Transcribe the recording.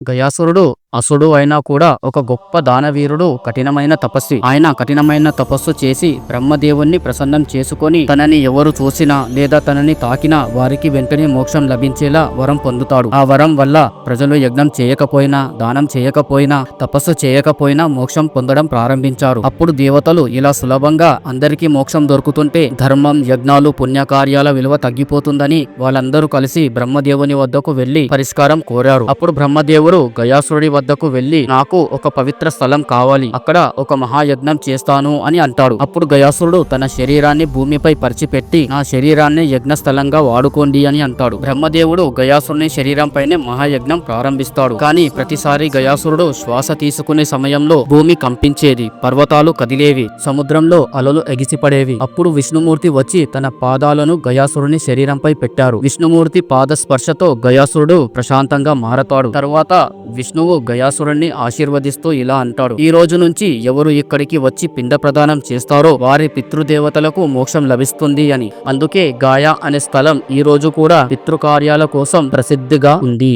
గయాసురుడు అసుడు అయినా కూడా ఒక గొప్ప దానవీరుడు కఠినమైన తపస్వి. ఆయన కఠినమైన తపస్సు చేసి బ్రహ్మదేవుణ్ణి ప్రసన్నం చేసుకొని తనని ఎవరు చూసినా లేదా తనని తాకినా వారికి వెంటనే మోక్షం లభించేలా వరం పొందుతాడు. ఆ వరం వల్ల ప్రజలు యజ్ఞం చేయకపోయినా దానం చేయకపోయినా తపస్సు చేయకపోయినా మోక్షం పొందడం ప్రారంభించారు. అప్పుడు దేవతలు ఇలా సులభంగా అందరికీ మోక్షం దొరుకుతుంటే ధర్మం యజ్ఞాలు పుణ్యకార్యాల విలువ తగ్గిపోతుందని వాళ్ళందరూ కలిసి బ్రహ్మదేవుని వద్దకు వెళ్ళి పరిష్కారం కోరారు. అప్పుడు బ్రహ్మదేవుడు గయాసురుడి వద్దకు వెళ్ళి నాకు ఒక పవిత్ర స్థలం కావాలి. అక్కడ ఒక మహాయజ్ఞం చేస్తాను అని అంటాడు. అప్పుడు గయాసురుడు తన శరీరాన్ని భూమిపై పరిచిపెట్టి నా శరీరాన్ని యజ్ఞ స్థలంగా వాడుకోండి అని అంటాడు. బ్రహ్మదేవుడు గయాసురుని శరీరం పైనే మహాయజ్ఞం ప్రారంభిస్తాడు. కానీ ప్రతిసారి గయాసురుడు శ్వాస తీసుకునే సమయంలో భూమి కంపించేది పర్వతాలు కదిలేవి సముద్రంలో అలలు ఎగిసిపడేవి. అప్పుడు విష్ణుమూర్తి వచ్చి తన పాదాలను గయాసురుని శరీరంపై పెట్టారు. విష్ణుమూర్తి పాద స్పర్శతో గయాసురుడు ప్రశాంతంగా మారతాడు. తరువాత విష్ణువు గయాసురుణ్ణి ఆశీర్వదిస్తూ ఇలా అంటాడు. ఈ రోజు నుంచి ఎవరు ఇక్కడికి వచ్చి పిండ ప్రదానం చేస్తారో వారి పితృదేవతలకు మోక్షం లభిస్తుంది అని. అందుకే గాయా అనే స్థలం ఈ రోజు కూడా పితృకార్యాల కోసం ప్రసిద్ధిగా ఉంది.